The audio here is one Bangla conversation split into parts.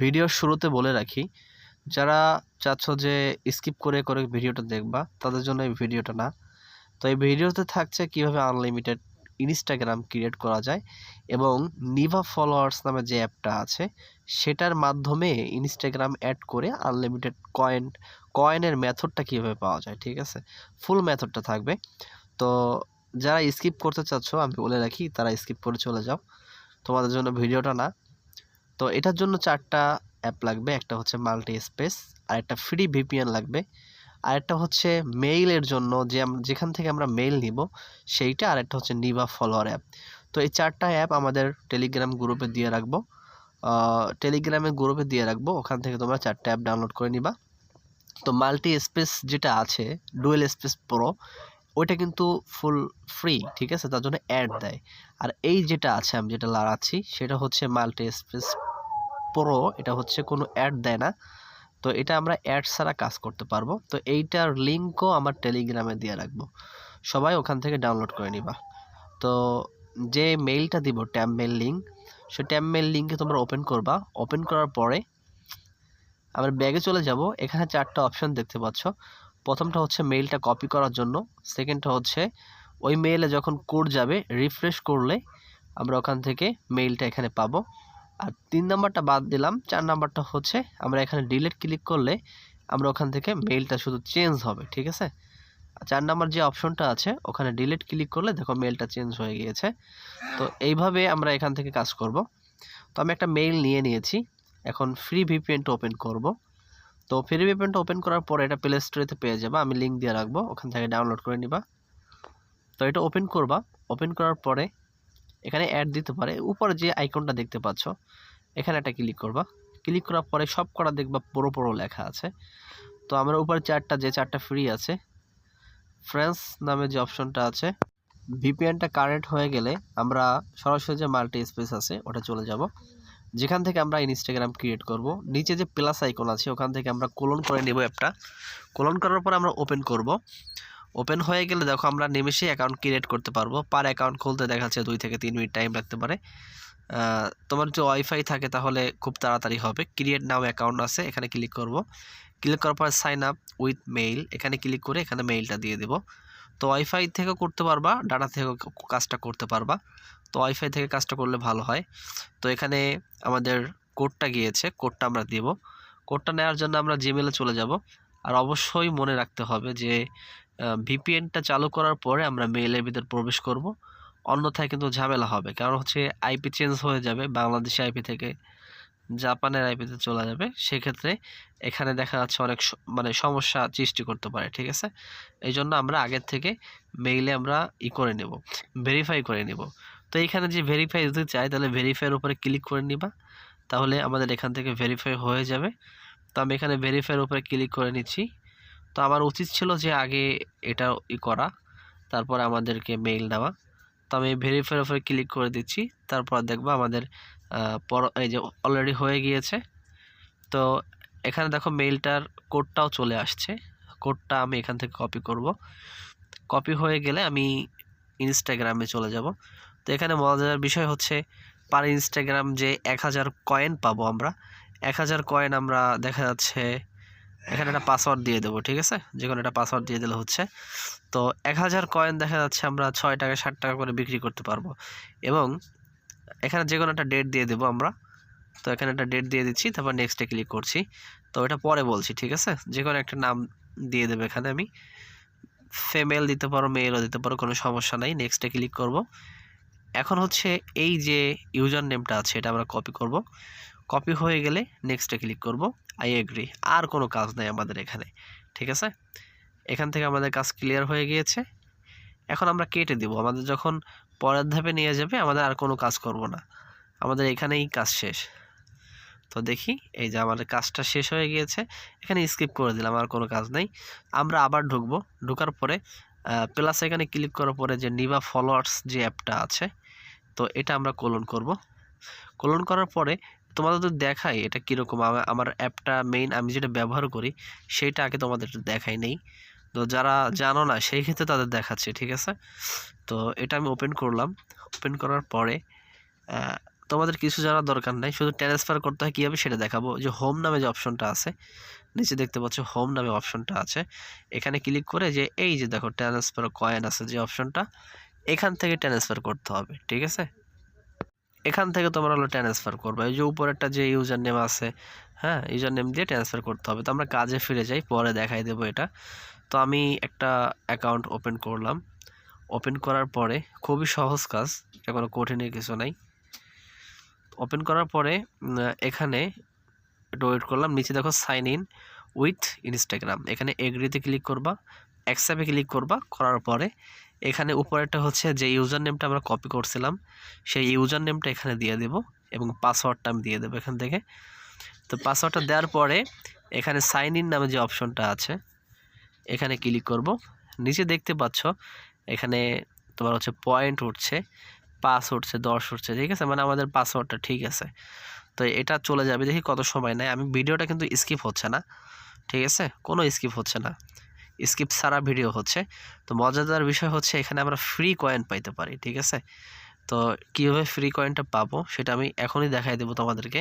ভিডিওর শুরুতে বলে রাখি, যারা চাচ্ছ যে স্কিপ করে করে ভিডিওটা দেখবা, তাদের জন্য এই ভিডিওটা না। তো এই ভিডিওতে থাকছে কীভাবে আনলিমিটেড ইনস্টাগ্রাম ক্রিয়েট করা যায় এবং নিভা ফলোয়ার্স নামে যে অ্যাপটা আছে, সেটার মাধ্যমে ইনস্টাগ্রাম অ্যাড করে আনলিমিটেড কয়েন কয়েনের মেথডটা কীভাবে পাওয়া যায়, ঠিক আছে? ফুল মেথডটা থাকবে। তো যারা স্কিপ করতে চাচ্ছ, আমি বলে রাখি, তারা স্কিপ করে চলে যাও। তোমাদের জন্য ভিডিওটা না। তো এটার জন্য চারটা অ্যাপ লাগবে, একটা হচ্ছে মাল্টি স্পেস আর একটা ফ্রি ভিপিএন লাগবে আর একটা হচ্ছে মেইলের জন্য যে যেখান থেকে আমরা মেইল নিব, সেইটা আর একটা হচ্ছে নিভা ফলোয়ার অ্যাপ তো এই চারটা অ্যাপ আমাদের টেলিগ্রাম গ্রুপে দিয়ে রাখব টেলিগ্রামের গ্রুপে দিয়ে রাখব, ওখান থেকে তোমরা চারটা অ্যাপ ডাউনলোড করে নিবা। তো মাল্টি স্পেস যেটা আছে ডুয়েল স্পেস প্রো ওইটা কিন্তু ফুল ফ্রি ঠিক আছে? তার জন্য অ্যাড দেয়। আর এই যেটা আছে, আমি যেটা লাগাচ্ছি, সেটা হচ্ছে মাল্টি স্পেস প্রো এটা হচ্ছে কোনো অ্যাড দেয় না। তো এটা আমরা অ্যাড ছাড়া কাজ করতে পারব। তো এইটার লিঙ্কও আমার টেলিগ্রামে দিয়ে রাখব। সবাই ওখান থেকে ডাউনলোড করে নিবা। তো যে মেইলটা দিব ট্যাব মেল লিঙ্ক সে ট্যাব মেল লিঙ্কে তোমরা ওপেন করবা। ওপেন করার পরে আমরা ব্যাগে চলে যাব। এখানে চারটা অপশন দেখতে পাচ্ছ। প্রথমটা হচ্ছে মেইলটা কপি করার জন্য। সেকেন্ডটা হচ্ছে ওই মেইলে যখন কোড যাবে রিফ্রেশ করলে আমরা ওখান থেকে মেইলটা এখানে পাবো। আর তিন নাম্বারটা বাদ দিলাম, চার নাম্বারটা হচ্ছে আমরা এখানে ডিলেট ক্লিক করলে আমরা ওখান থেকে মেইলটা শুধু চেঞ্জ হবে, ঠিক আছে? চার নাম্বার যে অপশনটা আছে, ওখানে ডিলিট ক্লিক করলে দেখো মেলটা চেঞ্জ হয়ে গিয়েছে। তো এইভাবে আমরা এখান থেকে কাজ করব। তো আমি একটা মেইল নিয়ে নিয়েছি, এখন ফ্রি ভিপিএনটা ওপেন করব। তো ফ্রি ভিপিএনটা ওপেন করার পরে এটা প্লে স্টোরেতে পেয়ে যাবে, আমি লিঙ্ক দিয়ে রাখব, ওখান থেকে ডাউনলোড করে নিবা। তো এটা ওপেন করবা ওপেন করার পরে এখানে অ্যাড দিতে পারে। উপরে যে আইকনটা দেখতে পাচ্ছ, এখানে একটা ক্লিক করবা। ক্লিক করার পরে সব কটা দেখবা পুরো পুরো লেখা আছে। তো আমরা উপরে চারটা, যে চারটা ফ্রি আছে ফ্রেন্স নামে যে অপশনটা আছে ভিপিএনটা কারেন্ট হয়ে গেলে আমরা সরাসরি যে মাল্টি স্পেস আছে, ওটা চলে যাব। যেখান থেকে আমরা ইনস্টাগ্রাম ক্রিয়েট করব, নিচে যে প্লাস আইকন আছে, ওখান থেকে আমরা কোলন করে নেব অ্যাপটা কোলন করার পর আমরা ওপেন করব। ওপেন হয়ে গেলে দেখো আমরা নিমেষে অ্যাকাউন্ট ক্রিয়েট করতে পারব। পার অ্যাকাউন্ট খুলতে দেখা যাচ্ছে দুই থেকে তিন মিনিট টাইম লাগতে পারে। তোমার যদি ওয়াইফাই থাকে তাহলে খুব তাড়াতাড়ি হবে। ক্রিয়েট নাও অ্যাকাউন্ট আছে, এখানে ক্লিক করব। ক্লিক করার পর সাইন আপ উইথ মেইল এখানে ক্লিক করে এখানে মেইলটা দিয়ে দেব। তো ওয়াইফাই থেকেও করতে পারবা ডাটা থেকেও কাজটা করতে পারবা। তো ওয়াইফাই থেকে কাজটা করলে ভালো হয়। তো এখানে আমাদের কোডটা গিয়েছে কোডটা আমরা দেব। কোডটা নেওয়ার জন্য আমরা জিমেলে চলে যাব। আর অবশ্যই মনে রাখতে হবে যে ভিপিএনটা চালু করার পরে আমরা মেইলের ভিতর প্রবেশ করব। অন্যথায় কিন্তু ঝামেলা হবে। কারণ হচ্ছে আইপি চেঞ্জ হয়ে যাবে, বাংলাদেশি আইপি থেকে জাপানের আইপিতে চলে যাবে। সেক্ষেত্রে এখানে দেখা যাচ্ছে অনেক মানে সমস্যা সৃষ্টি করতে পারে, ঠিক আছে? এই জন্য আমরা আগের থেকে মেইলে আমরা ই করে নেব ভেরিফাই করে নেব। তো এইখানে যে ভেরিফাই যদি চাই, তাহলে ভেরিফাইয়ের উপরে ক্লিক করে নিবা। তাহলে আমাদের এখান থেকে ভেরিফাই হয়ে যাবে। তো আমি এখানে ভেরিফাইয়ের উপরে ক্লিক করে নিচ্ছি। তো আমার উচিত ছিল যে আগে এটা ই করা, তারপর আমাদেরকে মেইল দেওয়া। তো আমি ভেরিফাইয়ের উপরে ক্লিক করে দিচ্ছি, তারপর দেখব আমাদের পর, এই যে অলরেডি হয়ে গিয়েছে। তো এখানে দেখো মেইলটার কোডটাও চলে আসছে। কোডটা আমি এখান থেকে কপি করব। কপি হয়ে গেলে আমি ইনস্টাগ্রামে চলে যাব। তো এখানে মজার বিষয় হচ্ছে পার ইনস্টাগ্রাম যে এক হাজার কয়েন পাবো আমরা, এক হাজার কয়েন আমরা দেখা যাচ্ছে এখানে একটা পাসওয়ার্ড দিয়ে দেবো, ঠিক আছে? যে কোনো একটা পাসওয়ার্ড দিয়ে দিলে হচ্ছে। তো এক হাজার কয়েন দেখা যাচ্ছে আমরা ছয় টাকা ষাট টাকা করে বিক্রি করতে পারব। এবং এখানে যে কোনো একটা ডেট দিয়ে দেবো আমরা। তো এখানে একটা ডেট দিয়ে দিচ্ছি, তারপর নেক্সটে ক্লিক করছি। তো এটা পরে বলছি, ঠিক আছে? যে কোনো একটা নাম দিয়ে দেবো এখানে আমি। ফিমেল দিতে পারো মেলও দিতে পারো, কোনো সমস্যা নাই। নেক্সটে ক্লিক করব। এখন হচ্ছে এই যে ইউজার নেমটা আছে, এটা আমরা কপি করব। কপি হয়ে গেলে নেক্সটে ক্লিক করব। আই এগ্রি আর কোনো কাজ নাই আমাদের এখানে, ঠিক আছে? এখান থেকে আমাদের কাজ ক্লিয়ার হয়ে গিয়েছে। এখন আমরা কেটে দেব। আমাদের যখন পরের ধাপে নিয়ে যাবে, আমাদের আর কোনো কাজ করব না। আমাদের এখানেই কাজ শেষ। তো দেখি, এই যে আমাদের কাজটা শেষ হয়ে গিয়েছে, এখানে স্কিপ করে দিলাম, আর কোনো কাজ নেই। আমরা আবার ঢুকবো। ঢোকার পরে প্লাস এখানে ক্লিক করার পরে যে নিভা ফলোয়ার্স যে অ্যাপটা আছে, তো এটা আমরা কোলন করব। কোলন করার পরে তোমাদের তো দেখাই এটা কীরকম। আমা- আমার অ্যাপটা মেইন আমি যেটা ব্যবহার করি, সেইটা আগে তোমাদের দেখাই নেই। তো যারা জানো না, সেই ক্ষেত্রে তাদের দেখাচ্ছে, ঠিক আছে? তো এটা আমি ওপেন করলাম। ওপেন করার পরে তোমাদের কিছু জানার দরকার নাই। শুধু ট্রান্সফার করতে হয় কীভাবে সেটা দেখাবো। যে হোম নামে যে অপশনটা আছে, নিচে দেখতে পাচ্ছ হোম নামে অপশনটা আছে। এখানে ক্লিক করে যে এই যে দেখো ট্রান্সফার কয়েন আছে যে অপশনটা এখান থেকে ট্রান্সফার করতে হবে, ঠিক আছে? এখান থেকে তোমরা হলো ট্রান্সফার করবে। এই যে উপরেরটা যে ইউজার নেম আছে হ্যাঁ ইউজার নেম দিয়ে ট্রান্সফার করতে হবে। তো আমরা কাজে ফিরে যাই, পরে দেখাই দেবো এটা। তো আমি একটা অ্যাকাউন্ট ওপেন করলাম। ওপেন করার পরে খুবই সহজ কাজ এটা কোনো কঠিনের কিছু নাই। ওপেন করার পরে এখানে একটু ওয়েট করলাম। নিচে দেখো সাইন ইন উইথ ইনস্টাগ্রাম এখানে এগ্রিতে ক্লিক করবা অ্যাকসেপে ক্লিক করবা। করার পরে এখানে উপরেরটা হচ্ছে যে ইউজার নেমটা আমরা কপি করছিলাম, সেই ইউজার নেমটা এখানে দিয়ে দেব এবং পাসওয়ার্ডটা আমি দিয়ে দেবো এখান থেকে। তো পাসওয়ার্ডটা দেওয়ার পরে এখানে সাইন ইন নামে যে অপশনটা আছে, এখানে ক্লিক করব। নিচে দেখতে পাচ্ছ এখানে তোমার হচ্ছে পয়েন্ট উঠছে পাস উঠছে, দশ উঠছে, ঠিক আছে? মানে আমাদের পাসওয়ার্ডটা ঠিক আছে। তো এটা চলে যাবে, দেখি কত সময় নেয়। আমি ভিডিওটা কিন্তু স্কিপ হচ্ছে না, ঠিক আছে? কোনো স্কিপ হচ্ছে না। স্কিপ ছাড়া ভিডিও হচ্ছে। তো মজাদার বিষয় হচ্ছে এখানে আমরা ফ্রি কয়েন পাইতে পারি, ঠিক আছে? তো কীভাবে ফ্রি কয়েনটা পাবো সেটা আমি এখনই দেখাই দেবো তোমাদেরকে।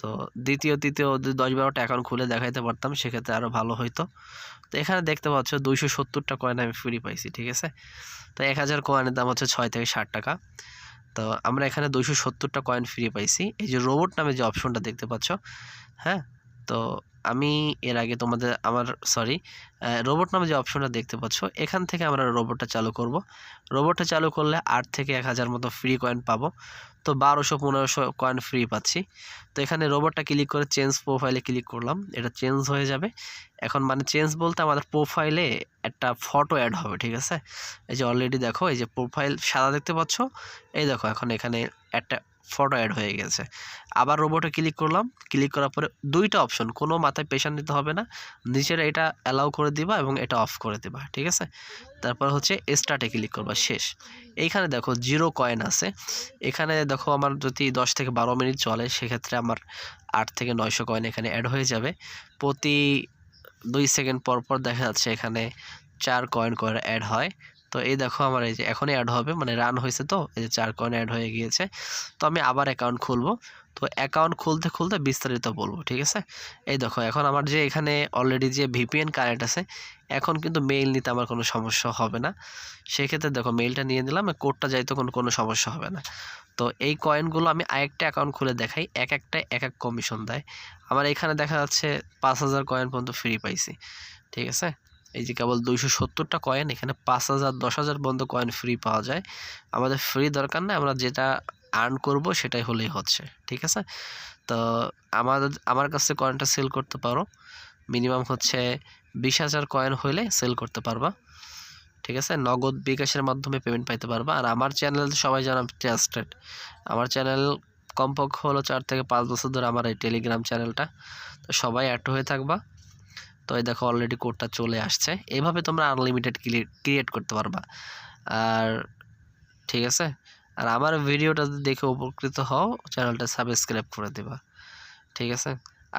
তো দ্বিতীয়, তৃতীয় দশ বারোটা অ্যাকাউন্ট খুলে দেখাইতে পারতাম, সেক্ষেত্রে আরও ভালো হইতো। তো এখানে দেখতে পাচ্ছ দুইশো সত্তরটা কয়েন আমি ফ্রি পাইছি, ঠিক আছে? তো এক হাজার কয়েনের দাম হচ্ছে ছয় থেকে ষাট টাকা। তো আমরা এখানে দুইশো সত্তরটা কয়েন ফ্রি পাইছি। এই যে রোবট নামে যে অপশনটা দেখতে পাচ্ছ হ্যাঁ? তো আমি এর আগে তোমাদের আমার সরি রোবট নামে যে অপশনটা দেখতে পাচ্ছ, এখান থেকে আমরা রোবটটা চালু করব। রোবটটা চালু করলে আট থেকে এক হাজার মতো ফ্রি কয়েন পাবো। তো বারোশো পনেরোশো কয়েন ফ্রি পাচ্ছি। তো এখানে রোবটটা ক্লিক করে চেঞ্জ প্রোফাইলে ক্লিক করলাম। এটা চেঞ্জ হয়ে যাবে। এখন মানে চেঞ্জ বলতে আমাদের প্রোফাইলে একটা ফটো অ্যাড হবে, ঠিক আছে? এই যে অলরেডি দেখো, এই যে প্রোফাইল সাদা দেখতে পাচ্ছ। এই দেখো, এখন এখানে একটা ফটো অ্যাড হয়ে গেছে। আবার রোবটে ক্লিক করলাম। ক্লিক করার পরে দুইটা অপশন কোনো মাথায় প্রেশার নিতে হবে না। নিচের এটা অ্যালাউ করে দিবা এবং এটা অফ করে দিবা, ঠিক আছে? তারপর হচ্ছে স্টার্টে ক্লিক করবা, শেষ। এইখানে দেখো জিরো কয়েন আছে। এখানে দেখো আমার যদি দশ থেকে বারো মিনিট চলে, সেক্ষেত্রে আমার আট থেকে নয়শো কয়েন এখানে অ্যাড হয়ে যাবে। প্রতি দুই সেকেন্ড পর পর দেখা যাচ্ছে এখানে চার কয়েন করে অ্যাড হয়। তো এই দেখো আমার এই যে এখনই অ্যাড হবে মানে রান হয়েছে তো, এই যে চার কয়েন অ্যাড হয়ে গিয়েছে। তো আমি আবার অ্যাকাউন্ট খুলবো। তো অ্যাকাউন্ট খুলতে খুলতে বিস্তারিত বলব, ঠিক আছে? এই দেখো, এখন আমার যে এখানে অলরেডি যে ভিপিএন কানেক্ট আছে, এখন কিন্তু মেইল নিতে আমার কোনো সমস্যা হবে না। সেক্ষেত্রে দেখো মেইলটা নিয়ে নিলাম কোডটা যাইতে কোনো কোনো সমস্যা হবে না। তো এই কয়েনগুলো আমি আরেকটা অ্যাকাউন্ট খুলে দেখাই, এক একটা, এক এক কমিশন দেয়। আমার এখানে দেখা যাচ্ছে পাঁচ হাজার কয়েন পর্যন্ত ফ্রি পাইছি, ঠিক আছে? এই যে কেবল দুইশো সত্তরটা কয়েন এখানে পাঁচ হাজার, দশ হাজার পর্যন্ত কয়েন ফ্রি পাওয়া যায়। আমাদের ফ্রি দরকার নেই, আমরা যেটা আর্ন করব সেটাই হলেই হচ্ছে, ঠিক আছে? তো আমাদের, আমার কাছে কয়েনটা সেল করতে পারো। মিনিমাম হচ্ছে বিশ হাজার কয়েন হইলে সেল করতে পারবা, ঠিক আছে? নগদ বিকাশের মাধ্যমে পেমেন্ট পাইতে পারবা। আর আমার চ্যানেল সবাই জানা ট্রাস্টেড আমার চ্যানেল কমপক্ষ হলো চার থেকে পাঁচ বছর ধরে আমার এই টেলিগ্রাম চ্যানেলটা তো সবাই অ্যাড হয়ে থাকবা। তো এই দেখো অলরেডি কোডটা চলে আসছে। এইভাবে তোমরা আনলিমিটেড ক্রিয়েট করতে পারবা। আর ঠিক আছে? আর আমার ভিডিওটা দেখে উপকৃত হও চ্যানেলটা সাবস্ক্রাইব করে দেবা। ঠিক আছে?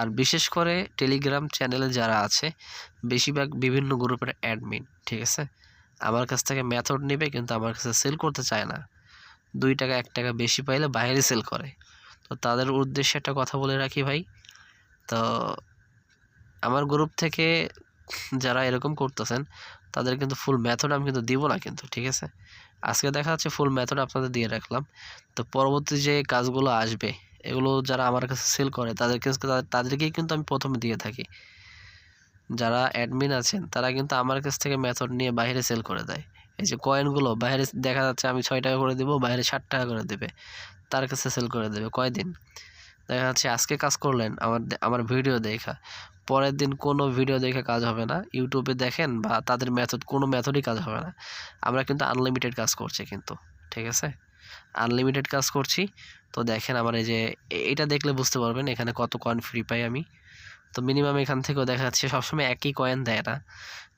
আর বিশেষ করে টেলিগ্রাম চ্যানেলে যারা আছে, বেশিরভাগ বিভিন্ন গ্রুপের অ্যাডমিন ঠিক আছে? আমার কাছ থেকে মেথড নেবে, কিন্তু আমার কাছে সেল করতে চায় না। দুই টাকা, এক টাকা বেশি পাইলে বাইরে সেল করে। তো তাদের উদ্দেশ্যে একটা কথা বলে রাখি ভাই। তো আমার গ্রুপ থেকে যারা এরকম করতেছেন, তাদের কিন্তু ফুল মেথড আমি কিন্তু দিব না কিন্তু, ঠিক আছে? আজকে দেখা যাচ্ছে ফুল মেথড আপনাদের দিয়ে রাখলাম। তো পরবর্তী যে কাজগুলো আসবে, এগুলো যারা আমার কাছে সেল করে তাদেরকে তাদেরকেই কিন্তু আমি প্রথমে দিয়ে থাকি। যারা অ্যাডমিন আছেন, তারা কিন্তু আমার কাছ থেকে মেথড নিয়ে বাইরে সেল করে দেয়। এই যে কয়েনগুলো বাইরে দেখা যাচ্ছে আমি ছয় টাকা করে দিব, বাইরে ষাট টাকা করে দেবে। তার কাছে সেল করে দেবে কয়দিন? দেখা যাচ্ছে আজকে কাজ করলেন, আমার আমার ভিডিও দেখা। পরের দিন কোনো ভিডিও দেখে কাজ হবে না। ইউটিউবে দেখেন বা তাদের মেথড কোনো মেথডই কাজ হবে না। আমরা কিন্তু আনলিমিটেড কাজ করছি কিন্তু, ঠিক আছে? আনলিমিটেড কাজ করছি। তো দেখেন আমার এই যে এটা দেখলে বুঝতে পারবেন এখানে কত কয়েন ফ্রি পাই আমি। তো মিনিমাম এখান থেকেও দেখা যাচ্ছে সবসময় একই কয়েন দেয় না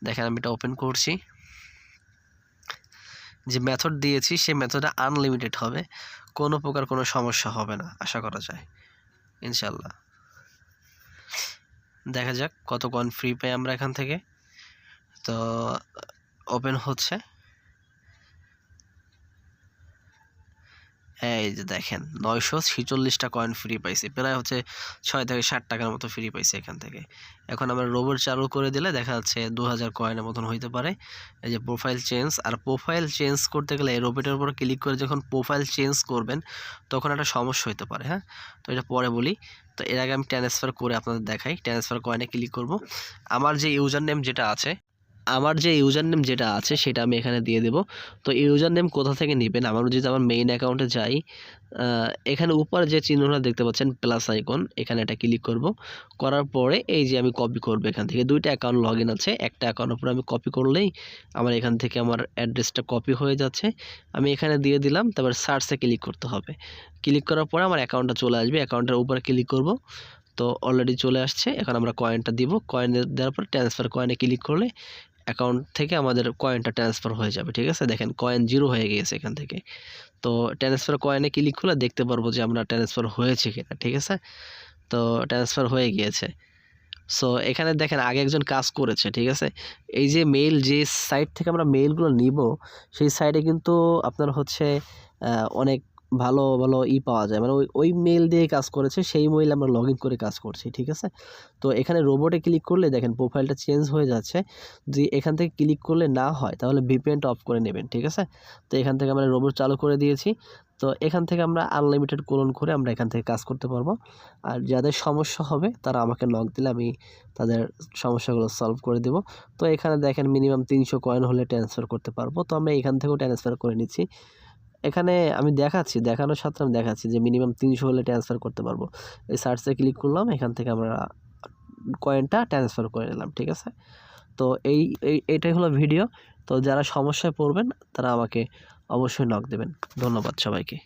দেখেন আমি এটা ওপেন করছি। যে মেথড দিয়েছি, সেই মেথডটা আনলিমিটেড হবে। কোনো প্রকার কোনো সমস্যা হবে না, আশা করা যায়। ইনশাল্লাহ। দেখা যাক কত কয়েন ফ্রি পাই আমরা এখান থেকে। তো ওপেন হচ্ছে। এই যে দেখেন, নয়শো ছিচল্লিশটা কয়েন ফ্রি পাইছি, প্রায় হচ্ছে ছয় থেকে ষাট টাকার মতো ফ্রি পাইছি এখান থেকে। এখন আমরা রোবট চালু করে দিলে দেখা যাচ্ছে দু হাজার কয়েনের মতন হইতে পারে। এই যে প্রোফাইল চেঞ্জ আর প্রোফাইল চেঞ্জ করতে গেলে এই রোবটের উপর ক্লিক করে যখন প্রোফাইল চেঞ্জ করবেন, তখন একটা সমস্যা হতে পারে হ্যাঁ? তো এটা পরে বলি। তো এর আগে আমি ট্রান্সফার করে আপনাদের দেখাই ট্রান্সফার কয়েনে ক্লিক করব। আমার যে ইউজার নেম যেটা আছে আমার যে ইউজার নেম যেটা আছে, সেটা আমি এখানে দিয়ে দেব। তো ইউজার নেম কোথা থেকে নেবেন? আমার যদি আমার মেইন অ্যাকাউন্টে যাই এখানে উপরে যে চিহ্নটা দেখতে পাচ্ছেন প্লাস আইকন এখানে এটা ক্লিক করব। করার পরে এই যে আমি কপি করব এখান থেকে। দুইটা অ্যাকাউন্ট লগ আছে। একটা অ্যাকাউন্টের উপরে আমি কপি করলেই আমার এখান থেকে আমার অ্যাড্রেসটা কপি হয়ে যাচ্ছে। আমি এখানে দিয়ে দিলাম, তারপর সার্চে ক্লিক করতে হবে। ক্লিক করার পরে আমার অ্যাকাউন্টটা চলে আসবে। অ্যাকাউন্টের উপরে ক্লিক করব। তো অলরেডি চলে আসছে। এখন আমরা কয়েনটা দিব। কয়েন দেওয়ার পর ট্রান্সফার কয়েনে ক্লিক করলে অ্যাকাউন্ট থেকে আমাদের কয়েনটা ট্রান্সফার হয়ে যাবে, ঠিক আছে? দেখেন কয়েন জিরো হয়ে গিয়েছে এখান থেকে। তো ট্রান্সফার কয়েনে ক্লিক করলে দেখতে পারব যে আমরা ট্রান্সফার হয়েছে কিনা, ঠিক আছে? তো ট্রান্সফার হয়ে গিয়েছে। সো এখানে দেখেন আগে একজন কাজ করেছে, ঠিক আছে? এই যে মেইল যে সাইট থেকে আমরা মেইলগুলো নিব, সেই সাইটে কিন্তু আপনার হচ্ছে অনেক ভালো ভালো ই পাওয়া যায়। মানে ওই ওই মেইল দিয়ে কাজ করেছে, সেই মেইল আমরা লগ ইন করে কাজ করছি, ঠিক আছে? তো এখানে রোবটে ক্লিক করলে দেখেন প্রোফাইলটা চেঞ্জ হয়ে যাচ্ছে। যদি এখান থেকে ক্লিক করলে না হয়, তাহলে ভিপিএনটা অফ করে নেবেন, ঠিক আছে? তো এখান থেকে আমরা রোবট চালু করে দিয়েছি। তো এখান থেকে আমরা আনলিমিটেড কোলন করে আমরা এখান থেকে কাজ করতে পারব। আর যাদের সমস্যা হবে, তারা আমাকে নক দিলে আমি তাদের সমস্যাগুলো সলভ করে দেব। তো এখানে দেখেন মিনিমাম তিনশো কয়েন হলে ট্রান্সফার করতে পারব। তো আমরা এখান থেকেও ট্রান্সফার করে নিচ্ছি। এখানে আমি দেখাচ্ছি, দেখানোর সাথে আমি দেখাচ্ছি যে মিনিমাম তিনশো হলে ট্রান্সফার করতে পারব। এই সার্চে ক্লিক করলাম, এখান থেকে আমরা কয়েনটা ট্রান্সফার করে নিলাম, ঠিক আছে? তো এই এই, এটাই হলো ভিডিও তো যারা সমস্যায় পড়বেন, তারা আমাকে অবশ্যই নক দেবেন। ধন্যবাদ সবাইকে।